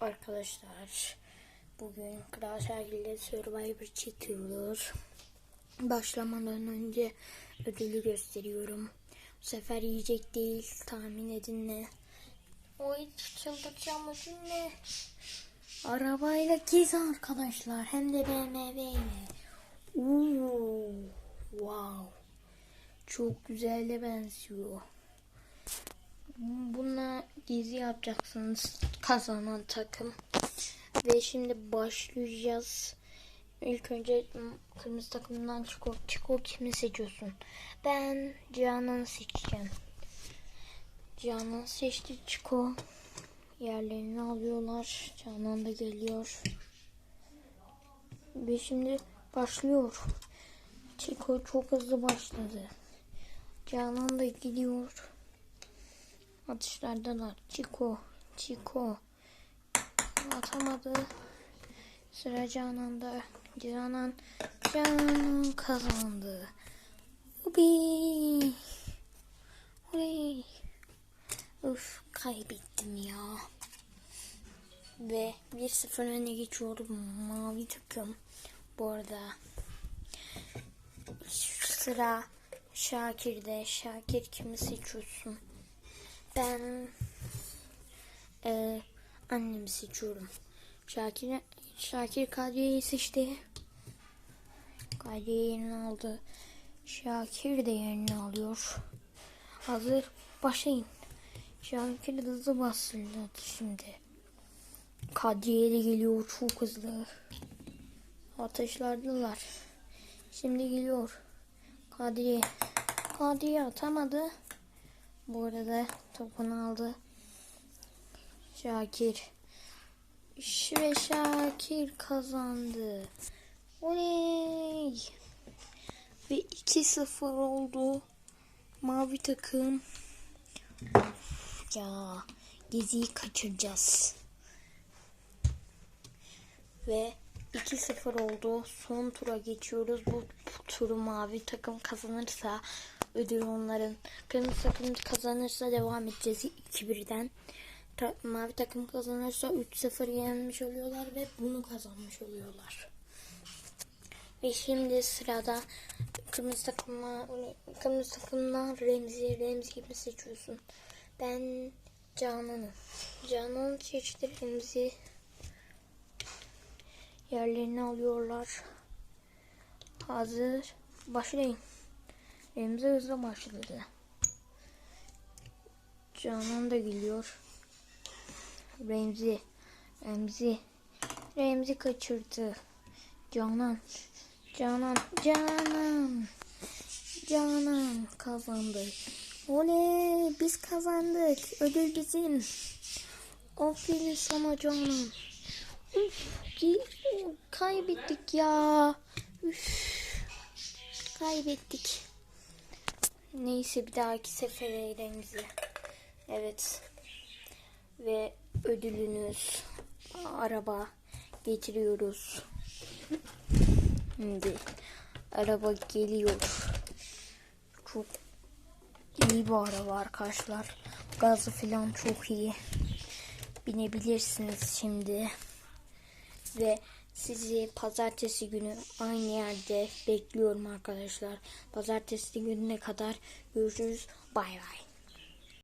Arkadaşlar bugün Kral Şergil'de Survivor çekiyoruz. Başlamadan önce ödülü gösteriyorum. Bu sefer yiyecek değil tahmin edin ne? Oy çıldıracağım ödül ne? Arabayla gez arkadaşlar hem de BMW ile. Uuu, wow. Çok güzele benziyor. Bununla gezi yapacaksınız kazanan takım. Ve şimdi başlayacağız. İlk önce kırmızı takımdan Çiko. Çiko kimi seçiyorsun? Ben Canan'ı seçeceğim. Canan seçti Çiko. Yerlerini alıyorlar. Canan da geliyor. Ve şimdi başlıyor. Çiko çok hızlı başladı. Canan da gidiyor. Atışlardalar. Çiko. Çiko. Atamadı. Sıra Canan'da. Canan. Canan kazandı. Ubi. Oley. Uf kaybettim ya. Ve 1-0 öne geçiyorum. Mavi takım. Bu arada sıra Şakir'de. Şakir kimi seçiyorsun? Ben e, annemi seçiyorum. Şakir, Şakir Kadriye'yi seçti. Kadriye yerini aldı. Şakir de yerini alıyor. Hazır başlayın. Şakir hızlı bastırdı şimdi. Kadriye de geliyor çok hızlı. Ateşlardılar. Şimdi geliyor. Kadriye. Kadriye atamadı. Bu arada topunu aldı. Şakir. Ve Şakir kazandı. Oley. Ve 2-0 oldu. Mavi takım. Ya geziyi kaçıracağız. Ve 2-0 oldu. Son tura geçiyoruz. Bu turu mavi takım kazanırsa ödül onların. Kırmızı takım kazanırsa devam edeceğiz 2-1'den. Ta- mavi takım kazanırsa 3-0 yenmiş oluyorlar ve bunu kazanmış oluyorlar. Ve şimdi sırada kırmızı takımla kırmızı takımdan Remzi Remzi gibi seçiyorsun. Ben Canan'ı. Canan'ı seçti Remzi. Yerlerini alıyorlar. Hazır. Başlayın. Remzi hızlı başladı. Canan da geliyor. Remzi. Remzi. Remzi kaçırdı. Canan. Canan. Canan. Canan kazandı. Oley biz kazandık. Ödül bizim. Aferin sana Canan. Üf, kaybettik ya. Üf, kaybettik. Neyse bir dahaki sefere Remzi. Evet. Ve ödülünüz araba getiriyoruz. Şimdi araba geliyor. Çok iyi bir araba arkadaşlar. Gazı falan çok iyi. Binebilirsiniz şimdi. Ve sizi pazartesi günü aynı yerde bekliyorum arkadaşlar. Pazartesi gününe kadar görüşürüz. Bay bay.